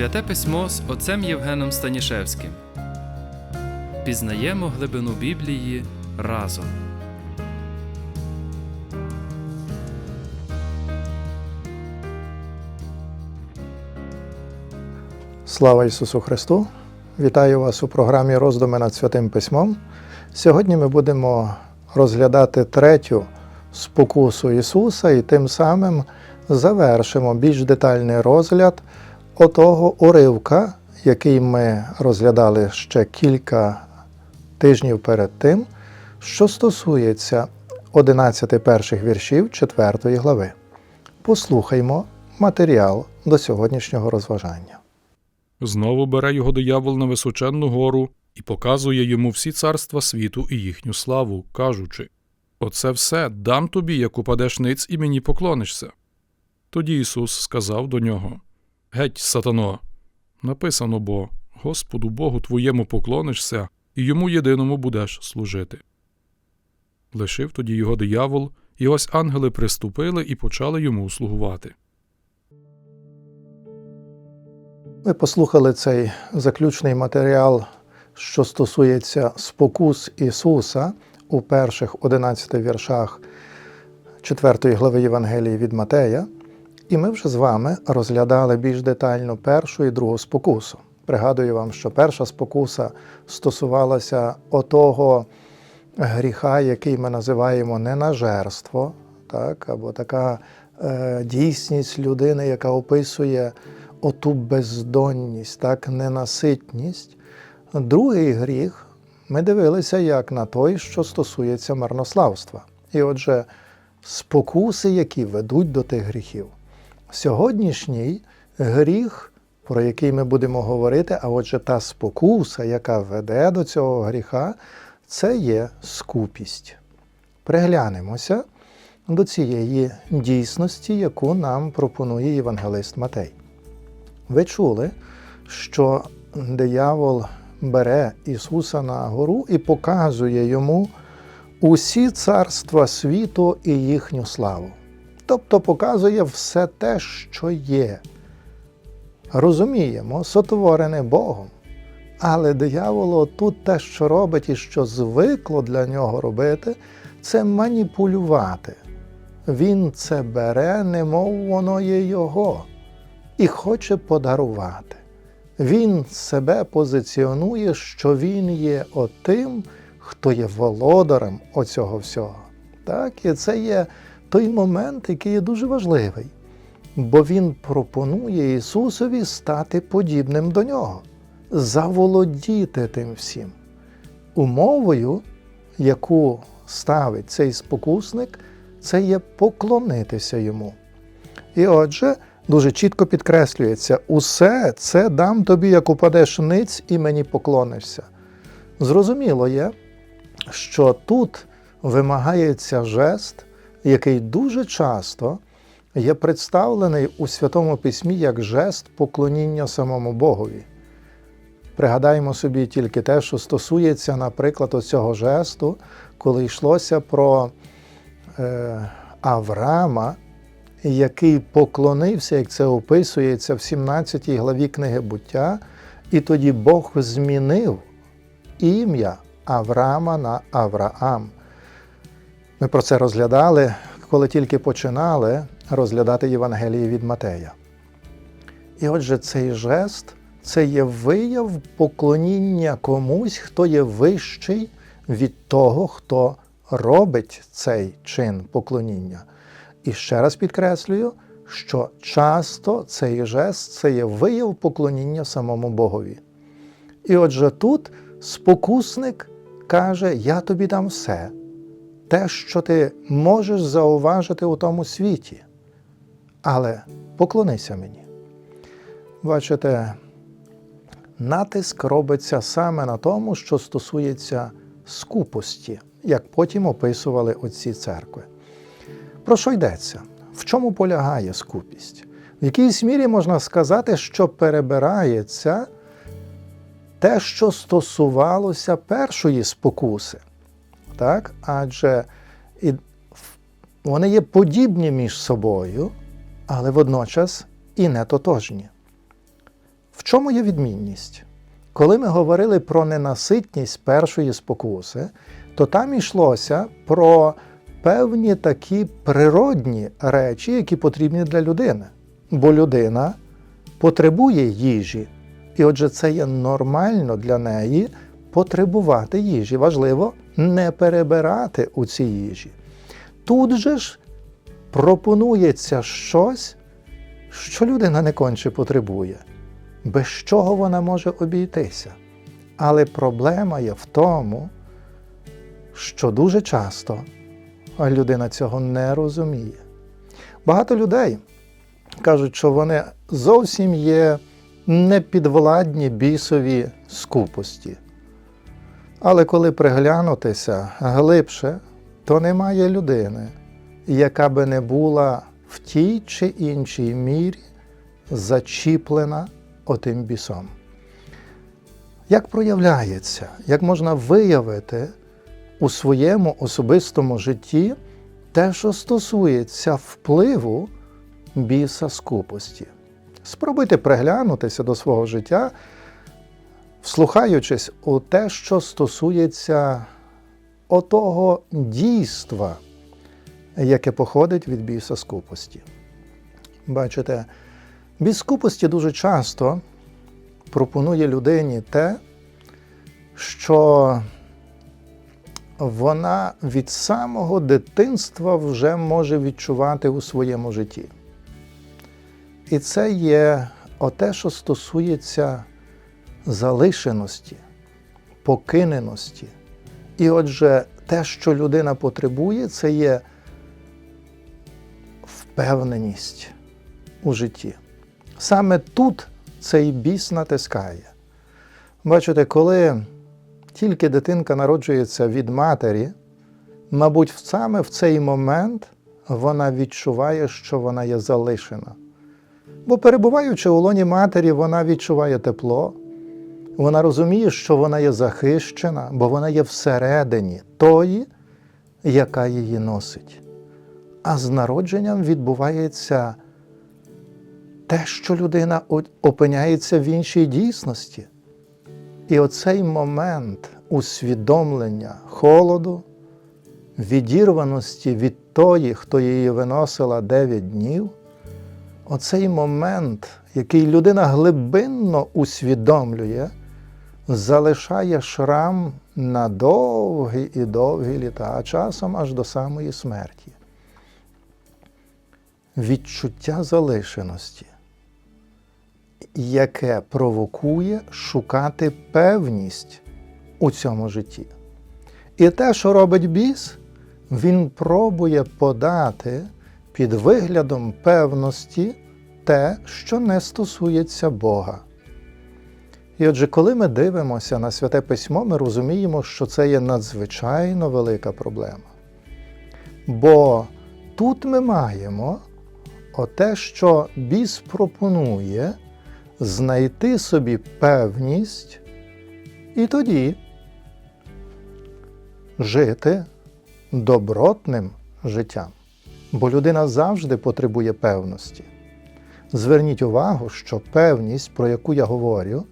Святе письмо з отцем Євгеном Станішевським. Пізнаємо глибину Біблії разом. Слава Ісусу Христу! Вітаю вас у програмі Роздуми над Святим Письмом. Сьогодні ми будемо розглядати третю спокусу Ісуса і тим самим завершимо більш детальний розгляд отого уривка, який ми розглядали ще кілька тижнів перед тим, що стосується 11 перших віршів 4 глави. Послухаймо матеріал до сьогоднішнього розважання. Знову бере його диявол на височенну гору і показує йому всі царства світу і їхню славу, кажучи Оце все дам тобі, як упадеш ниць і мені поклонишся. Тоді Ісус сказав до нього Геть, сатано, написано бо Господу Богу твоєму поклонишся, і йому єдиному будеш служити. Лишив тоді його диявол, і ось ангели приступили і почали йому слугувати. Ми послухали цей заключний матеріал, що стосується спокус Ісуса у перших 11 віршах 4 глави Євангелії від Матея, і ми вже з вами розглядали більш детально першу і другу спокусу. Пригадую вам, що перша спокуса стосувалася отого гріха, який ми називаємо ненажерство, так, або така е, дійсність людини, яка описує оту бездонність, так, ненаситність. Другий гріх ми дивилися як на той, що стосується марнославства. І отже, спокуси, які ведуть до тих гріхів. Сьогоднішній гріх, про який ми будемо говорити, а отже, та спокуса, яка веде до цього гріха, це є скупість. Приглянемося до цієї дійсності, яку нам пропонує євангелист Матей. Ви чули, що диявол бере Ісуса на гору і показує йому усі царства світу і їхню славу. Тобто показує все те, що є. Розуміємо, сотворене Богом. Але дияволу тут те, що робить і що звикло для нього робити, це маніпулювати. Він це бере, немов воно є його і хоче подарувати. Він себе позиціонує, що він є отим, хто є володарем оцього всього. Так? І це є той момент, який є дуже важливий, бо Він пропонує Ісусові стати подібним до нього, заволодіти тим всім. Умовою, яку ставить цей спокусник, це є поклонитися йому. І отже, дуже чітко підкреслюється: усе це дам тобі, як упадеш ниць, і мені поклонишся. Зрозуміло є, що тут вимагається жест, який дуже часто є представлений у Святому Письмі як жест поклоніння самому Богові. Пригадаємо собі тільки те, що стосується, наприклад, цього жесту, коли йшлося про е, Авраама, який поклонився, як це описується в 17 главі книги буття, і тоді Бог змінив ім'я Авраама на Авраам. Ми про це розглядали, коли тільки починали розглядати Євангелії від Матея. І отже, цей жест це є вияв поклоніння комусь, хто є вищий від того, хто робить цей чин поклоніння. І ще раз підкреслюю, що часто цей жест це є вияв поклоніння самому Богові. І отже, тут спокусник каже: Я тобі дам все, те, що ти можеш зауважити у тому світі, але поклонися мені. Бачите, натиск робиться саме на тому, що стосується скупості, як потім описували отці церкви. Про що йдеться? В чому полягає скупість? В якійсь мірі можна сказати, що перебирається те, що стосувалося першої спокуси. Так? Адже вони є подібні між собою, але водночас і не тотожні. В чому є відмінність? Коли ми говорили про ненаситність першої спокуси, то там йшлося про певні такі природні речі, які потрібні для людини. Бо людина потребує їжі. І отже, це є нормально для неї потребувати їжі. Важливо не перебирати у цій їжі. Тут же ж пропонується щось, що людина не конче потребує, без чого вона може обійтися. Але проблема є в тому, що дуже часто людина цього не розуміє. Багато людей кажуть, що вони зовсім є непідвладні бісові скупості. Але коли приглянутися глибше, то немає людини, яка би не була в тій чи іншій мірі зачіплена отим бісом. Як проявляється, як можна виявити у своєму особистому житті те, що стосується впливу біса скупості? Спробуйте приглянутися до свого життя, вслухаючись у те, що стосується отого дійства, яке походить від біса скупості. Бачите, біс скупості дуже часто пропонує людині те, що вона від самого дитинства вже може відчувати у своєму житті. І це є оте, що стосується залишеності, покиненості. І отже, те, що людина потребує, це є впевненість у житті. Саме тут цей біс натискає. Бачите, коли тільки дитинка народжується від матері, мабуть, саме в цей момент вона відчуває, що вона є залишена. Бо перебуваючи у лоні матері, вона відчуває тепло, вона розуміє, що вона є захищена, бо вона є всередині тої, яка її носить. А з народженням відбувається те, що людина опиняється в іншій дійсності. І оцей момент усвідомлення холоду, відірваності від тої, хто її виносила 9 днів, оцей момент, який людина глибинно усвідомлює, залишає шрам на довгі і довгі літа, а часом аж до самої смерті. Відчуття залишеності, яке провокує шукати певність у цьому житті. І те, що робить біс, він пробує подати під виглядом певності те, що не стосується Бога. І отже, коли ми дивимося на святе письмо, ми розуміємо, що це є надзвичайно велика проблема. Бо тут ми маємо оте, що біс пропонує знайти собі певність і тоді жити добротним життям. Бо людина завжди потребує певності. Зверніть увагу, що певність, про яку я говорю,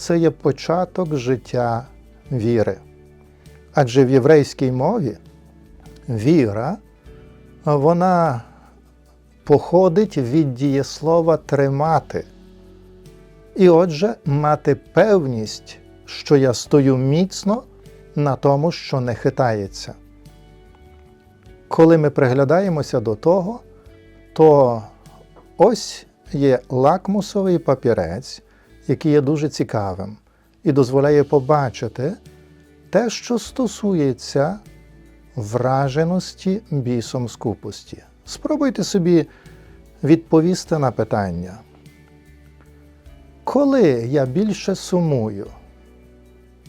це є початок життя віри. Адже в єврейській мові віра, вона походить від дієслова тримати. І отже, мати певність, що я стою міцно на тому, що не хитається. Коли ми приглядаємося до того, то ось є лакмусовий папірець, який є дуже цікавим і дозволяє побачити те, що стосується враженості бісом скупості. Спробуйте собі відповісти на питання. Коли я більше сумую?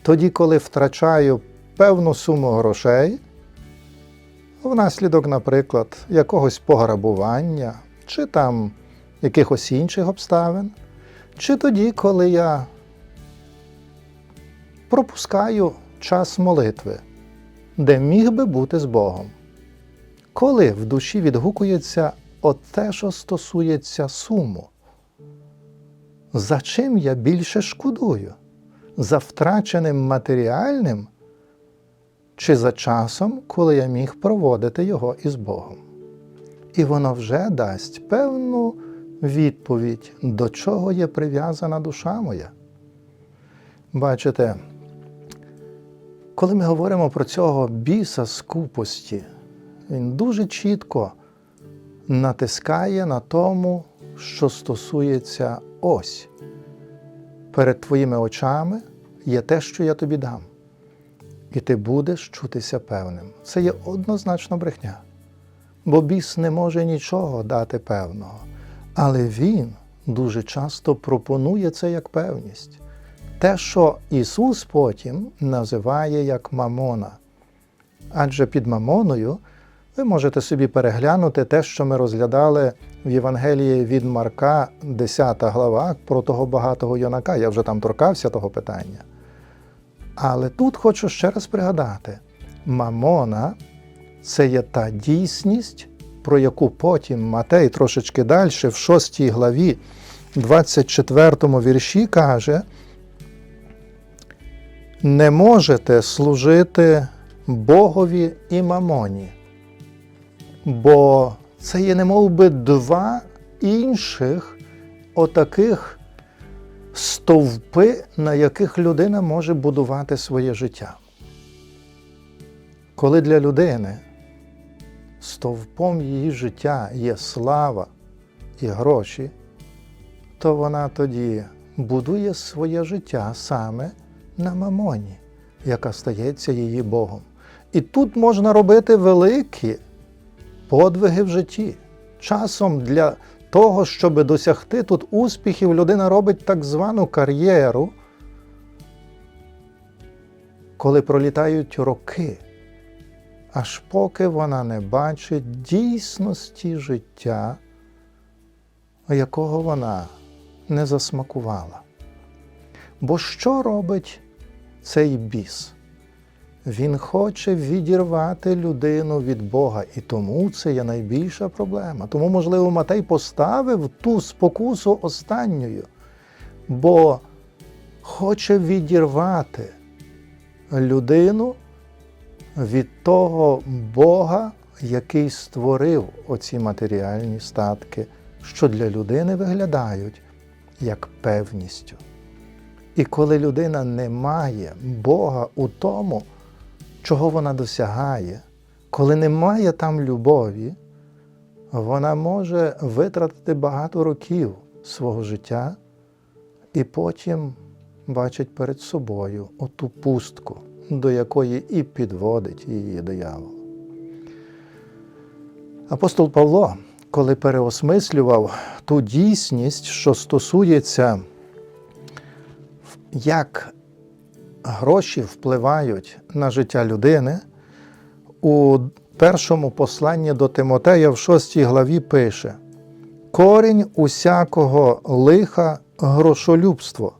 Тоді, коли втрачаю певну суму грошей, внаслідок, наприклад, якогось пограбування чи там якихось інших обставин, чи тоді, коли я пропускаю час молитви, де міг би бути з Богом. Коли в душі відгукується от те, що стосується суму, за чим я більше шкодую? За втраченим матеріальним чи за часом, коли я міг проводити його із Богом? І воно вже дасть певну відповідь, до чого є прив'язана душа моя. Бачите, коли ми говоримо про цього біса скупості, він дуже чітко натискає на тому, що стосується ось. Перед твоїми очами є те, що я тобі дам, і ти будеш чутися певним. Це є однозначно брехня. Бо біс не може нічого дати певного. Але він дуже часто пропонує це як певність. Те, що Ісус потім називає як мамона. Адже під мамоною ви можете собі переглянути те, що ми розглядали в Євангелії від Марка, 10 глава, про того багатого юнака. Я вже там торкався того питання. Але тут хочу ще раз пригадати: мамона це є та дійсність, про яку потім Матей трошечки далі, в 6 главі, 24 вірші каже, не можете служити Богові і мамоні, бо це є немов би два інших отаких стовпи, на яких людина може будувати своє життя. Коли для людини стовпом її життя є слава і гроші, то вона тоді будує своє життя саме на мамоні, яка стається її Богом. І тут можна робити великі подвиги в житті. Часом для того, щоб досягти тут успіхів, людина робить так звану кар'єру, коли пролітають роки, аж поки вона не бачить дійсності життя, якого вона не засмакувала. Бо що робить цей біс? Він хоче відірвати людину від Бога, і тому це є найбільша проблема. Тому, можливо, Матей поставив ту спокусу останньою, бо хоче відірвати людину від того Бога, який створив оці матеріальні статки, що для людини виглядають як певністю. І коли людина не має Бога у тому, чого вона досягає, коли немає там любові, вона може витратити багато років свого життя і потім бачить перед собою оту пустку, до якої і підводить її диявол. Апостол Павло, коли переосмислював ту дійсність, що стосується, як гроші впливають на життя людини, у першому посланні до Тимотея в 6 главі пише: Корінь усякого лиха грошолюбство,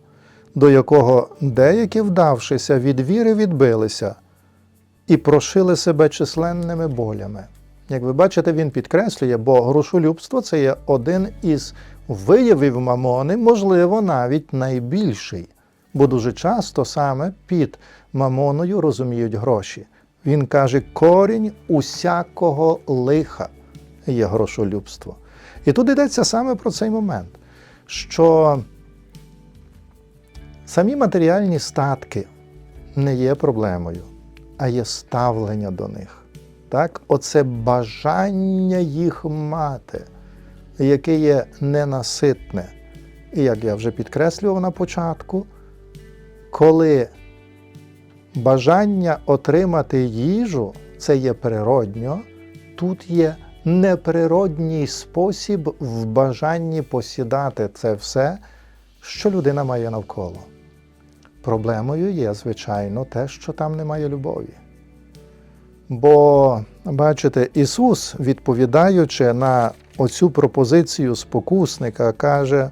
до якого деякі, вдавшися від віри, відбилися і прошили себе численними болями. Як ви бачите, він підкреслює, бо грошолюбство це є один із виявів мамони, можливо, навіть найбільший. Бо дуже часто саме під мамоною розуміють гроші. Він каже, корінь усякого лиха є грошолюбство. І тут йдеться саме про цей момент, що самі матеріальні статки не є проблемою, а є ставлення до них. Так? Оце бажання їх мати, яке є ненаситне. І як я вже підкреслював на початку, коли бажання отримати їжу це є природньо, тут є неприродній спосіб в бажанні посідати це все, що людина має навколо. Проблемою є, звичайно, те, що там немає любові. Бо, бачите, Ісус, відповідаючи на оцю пропозицію спокусника, каже: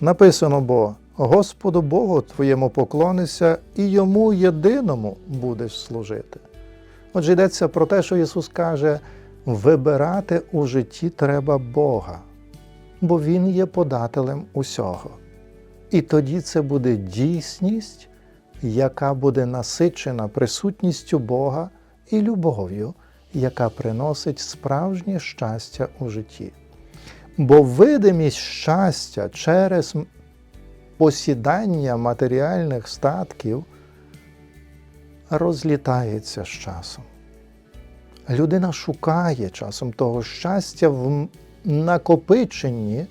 написано бо Господу Богу твоєму поклонися і йому єдиному будеш служити. Отже, йдеться про те, що Ісус каже, вибирати у житті треба Бога. бо Він є подателем усього. І тоді це буде дійсність, яка буде насичена присутністю Бога і любов'ю, яка приносить справжнє щастя у житті. Бо видимість щастя через посідання матеріальних статків розлітається з часом. Людина шукає часом того щастя в накопиченні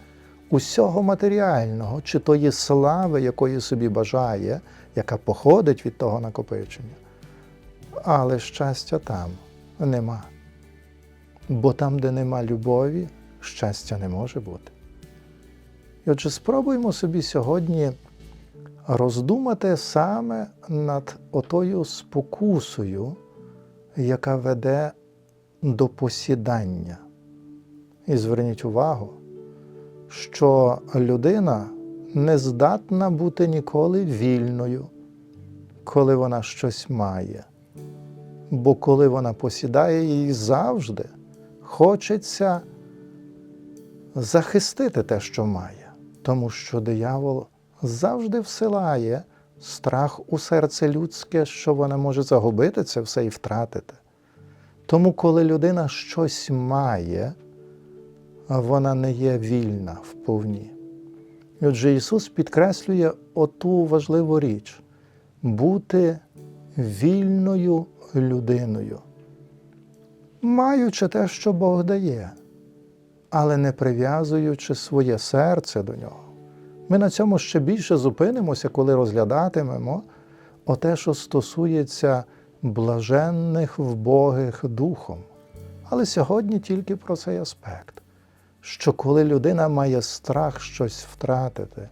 усього матеріального, чи тої слави, якої собі бажає, яка походить від того накопичення. Але щастя там нема. Бо там, де нема любові, щастя не може бути. І отже, спробуємо собі сьогодні роздумати саме над отою спокусою, яка веде до посідання. І зверніть увагу, що людина не здатна бути ніколи вільною, коли вона щось має. Бо коли вона посідає, їй завжди хочеться захистити те, що має, тому що диявол завжди всилає страх у серце людське, що вона може загубити це все і втратити. Тому, коли людина щось має, вона не є вільна вповні. І отже, Ісус підкреслює оту важливу річ бути вільною людиною, маючи те, що Бог дає, але не прив'язуючи своє серце до нього. Ми на цьому ще більше зупинимося, коли розглядатимемо оте, що стосується блаженних вбогих духом. Але сьогодні тільки про цей аспект, що коли людина має страх щось втратити,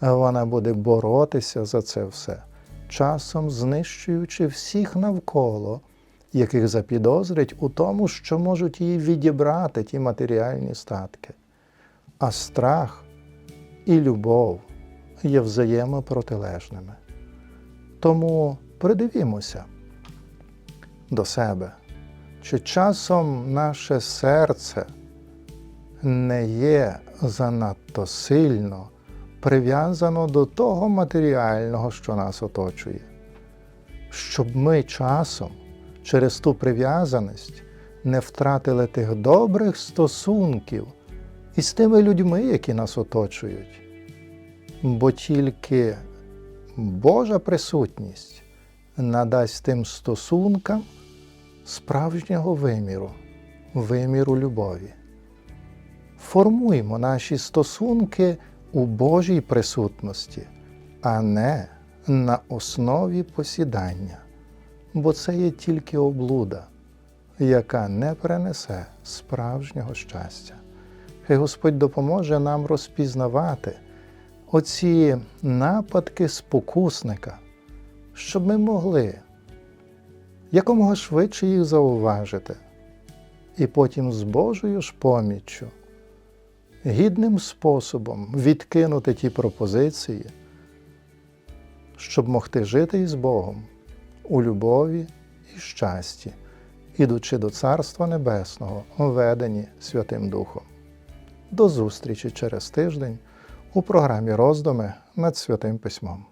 вона буде боротися за це все, часом знищуючи всіх навколо, яких запідозрить у тому, що можуть їй відібрати ті матеріальні статки. А страх і любов є взаємопротилежними. Тому придивімося до себе, чи часом наше серце не є занадто сильно прив'язано до того матеріального, що нас оточує, щоб ми часом через ту прив'язаність не втратили тих добрих стосунків із тими людьми, які нас оточують. Бо тільки Божа присутність надасть тим стосункам справжнього виміру, виміру любові. Формуємо наші стосунки у Божій присутності, а не на основі посідання, бо це є тільки облуда, яка не принесе справжнього щастя. Хай Господь допоможе нам розпізнавати оці нападки спокусника, щоб ми могли якомога швидше їх зауважити, і потім з Божою ж поміччю гідним способом відкинути ті пропозиції, щоб могти жити із Богом у любові і щасті, ідучи до Царства Небесного, ведені Святим Духом. До зустрічі через тиждень у програмі Роздуми над Святим Письмом.